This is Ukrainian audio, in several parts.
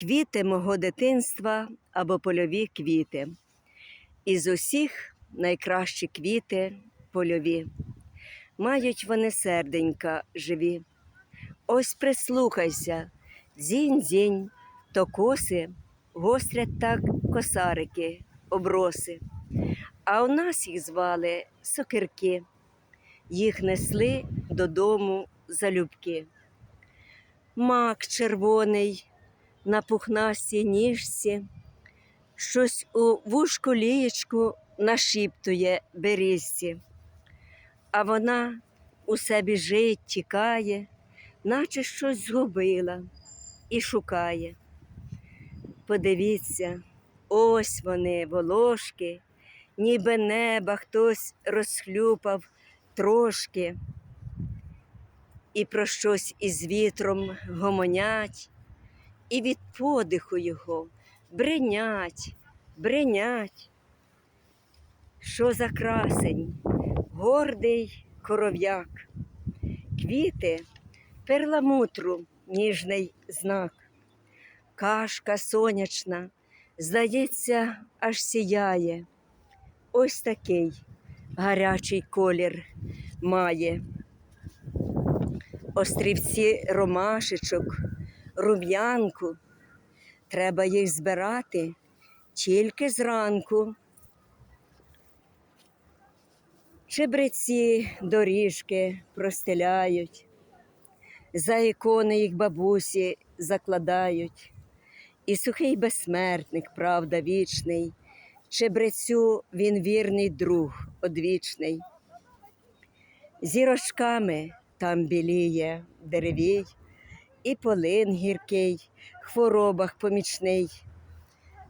Квіти мого дитинства або польові квіти. Із усіх найкращі квіти польові. Мають вони серденька живі. Ось прислухайся, дзінь-дзінь, то коси гострять так косарики, оброси. А у нас їх звали сокирки. Їх несли додому залюбки. Мак червоний на пухнастій ніжці, щось у вушку лієчку нашіптує берізці, а вона усе біжить, тікає, наче щось згубила і шукає. Подивіться, ось вони, волошки, ніби неба хтось розхлюпав трошки, і про щось із вітром гомонять, і від подиху його бренять, бренять. Що за красень, гордий коров'як, квіти перламутру ніжний знак, кашка сонячна, здається, аж сіяє. Ось такий гарячий колір має. Острівці ромашечок, рум'янку. Треба їх збирати тільки зранку. Чебреці доріжки простеляють, за ікони їх бабусі закладають, і сухий безсмертник, правда, вічний, чебрецю він вірний друг одвічний. Зірочками там біліє деревій, і полин гіркий, хворобах помічний.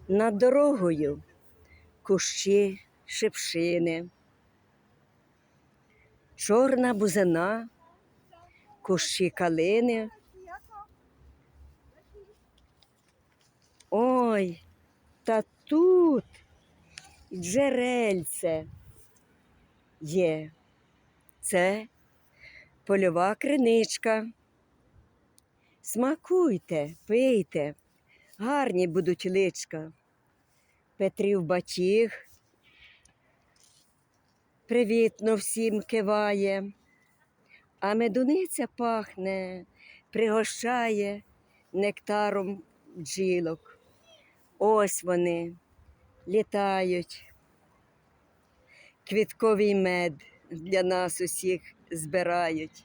Над дорогою кущі шипшини, чорна бузина, кущі калини. Ой, та тут джерельце є. Це польова криничка. Смакуйте, пийте, гарні будуть личка. Петрів батіг привітно всім киває, а медуниця пахне, пригощає нектаром бджілок. Ось вони літають. Квітковий мед для нас усіх збирають.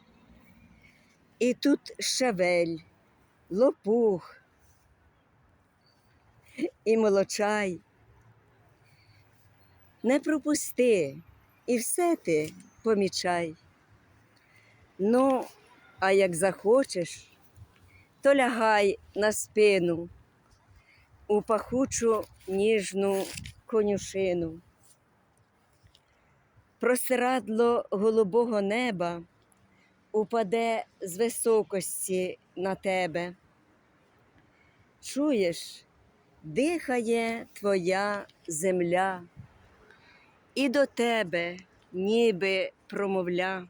І тут щавель, лопух і молочай. Не пропусти, і все ти помічай. Ну, а як захочеш, то лягай на спину у пахучу ніжну конюшину. Простирадло голубого неба упаде з високості на тебе. Чуєш, дихає твоя земля, і до тебе ніби промовля.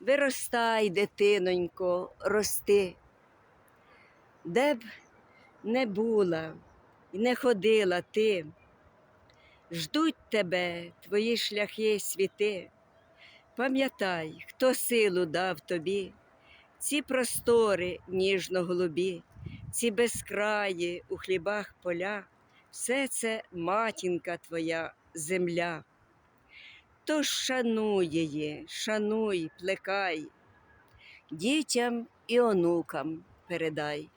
Виростай, дитинонько, рости, де б не була і не ходила ти, ждуть тебе твої шляхи світи. Пам'ятай, хто силу дав тобі, ці простори ніжно-голубі, ці безкраї у хлібах поля, все це матінка твоя земля. Тож шануй її, шануй, плекай, дітям і онукам передай.